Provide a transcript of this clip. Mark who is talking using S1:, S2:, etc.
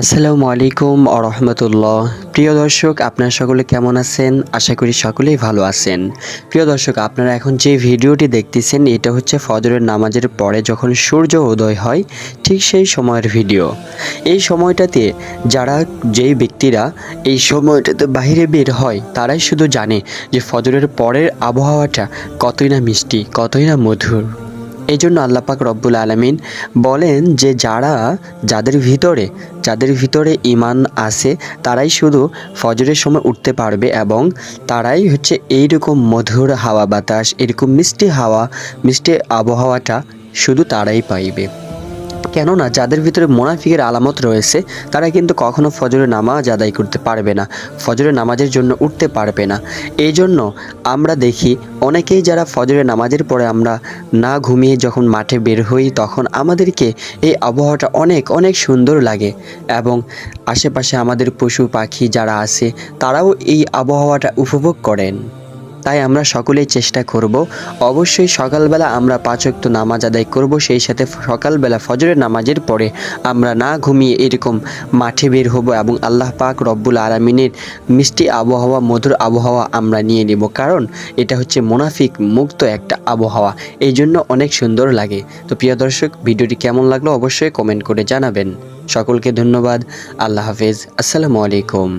S1: আসসালামু আলাইকুম আরহামতুল্লাহ প্রিয় দর্শক, আপনারা সকলে কেমন আছেন? আশা করি সকলেই ভালো আছেন। প্রিয় দর্শক, আপনারা এখন যে ভিডিওটি দেখতেছেন, এটা হচ্ছে ফজরের নামাজের পরে যখন সূর্য উদয় হয়, ঠিক সেই সময়ের ভিডিও। এই সময়টাতে যারা, যেই ব্যক্তিরা এই সময়টাতে বাইরে বের হয়, তারাই শুধু জানে যে ফজরের পরের আবহাওয়াটা কতই না মিষ্টি, কতই না মধুর। এই জন্য আল্লাপাক রব্বুল আলমিন বলেন যে যারা যাদের ভিতরে যাদের ভিতরে ইমান আছে, তারাই শুধু ফজরের সময় উঠতে পারবে এবং তারাই হচ্ছে এইরকম মধুর হাওয়া বাতাস, এরকম মিষ্টি হাওয়া, মিষ্টি আবহাওয়াটা শুধু তারাই পাইবে। কেননা যাদের ভিতরে মোনাফিকের আলামত রয়েছে, তারা কিন্তু কখনো ফজরের নামাজ আদায় করতে পারবে না, ফজরের নামাজের জন্য উঠতে পারবে না। এই জন্য আমরা দেখি অনেকেই যারা ফজরের নামাজের পরে আমরা না ঘুমিয়ে যখন মাঠে বের হই, তখন আমাদেরকে এই আবহাওয়াটা অনেক অনেক সুন্দর লাগে। এবং আশেপাশে আমাদের পশু পাখি যারা আছে, তারাও এই আবহাওয়াটা উপভোগ করেন। তাই আমরা সকলেই চেষ্টা করব। অবশ্যই সকালবেলা আমরা পাঁচক্ত নামাজ আদায় করব, সেই সাথে সকালবেলা ফজরের নামাজের পরে আমরা না ঘুমিয়ে এরকম মাঠে বের হব এবং আল্লাহ পাক রব্বুল আলমিনের মিষ্টি আবহাওয়া, মধুর আবহাওয়া আমরা নিয়ে নেব। কারণ এটা হচ্ছে মুনাফিক মুক্ত একটা আবহাওয়া এই জন্য অনেক সুন্দর লাগে। তো প্রিয় দর্শক, ভিডিওটি কেমন লাগল অবশ্যই কমেন্ট করে জানাবেন। সকলকে ধন্যবাদ, আল্লাহ হাফেজ, আসসালামু আলাইকুম।